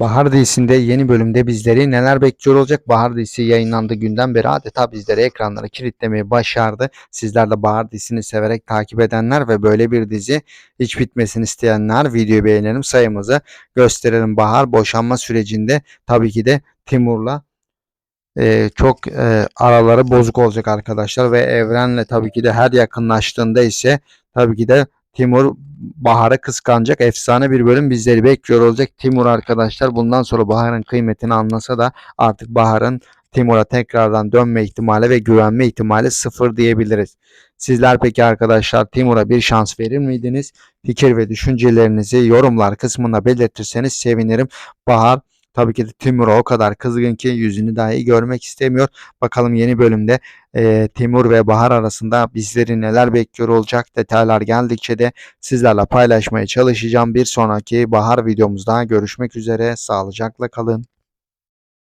Bahar dizisinde yeni bölümde bizleri neler bekliyor olacak? Bahar dizisi yayınlandığı günden beri adeta bizleri ekranlara kilitlemeyi başardı. Sizler de Bahar dizisini severek takip edenler ve böyle bir dizi hiç bitmesini isteyenler videoyu beğenelim sayımızı gösterelim. Bahar boşanma sürecinde tabii ki de Timur'la e, çok e, araları bozuk olacak arkadaşlar ve Evren'le tabii ki de her yakınlaştığında ise tabii ki de Timur Bahar'ı kıskanacak efsane bir bölüm bizleri bekliyor olacak. Timur arkadaşlar bundan sonra Bahar'ın kıymetini anlasa da artık Bahar'ın Timur'a tekrardan dönme ihtimali ve güvenme ihtimali sıfır diyebiliriz. Sizler peki arkadaşlar Timur'a bir şans verir miydiniz? Fikir ve düşüncelerinizi yorumlar kısmına belirtirseniz sevinirim. Bahar tabii ki de Timur'a o kadar kızgın ki yüzünü dahi görmek istemiyor. Bakalım yeni bölümde e, Timur ve Bahar arasında bizleri neler bekliyor olacak detaylar geldikçe de sizlerle paylaşmaya çalışacağım. Bir sonraki bahar videomuzda görüşmek üzere. Sağlıcakla kalın.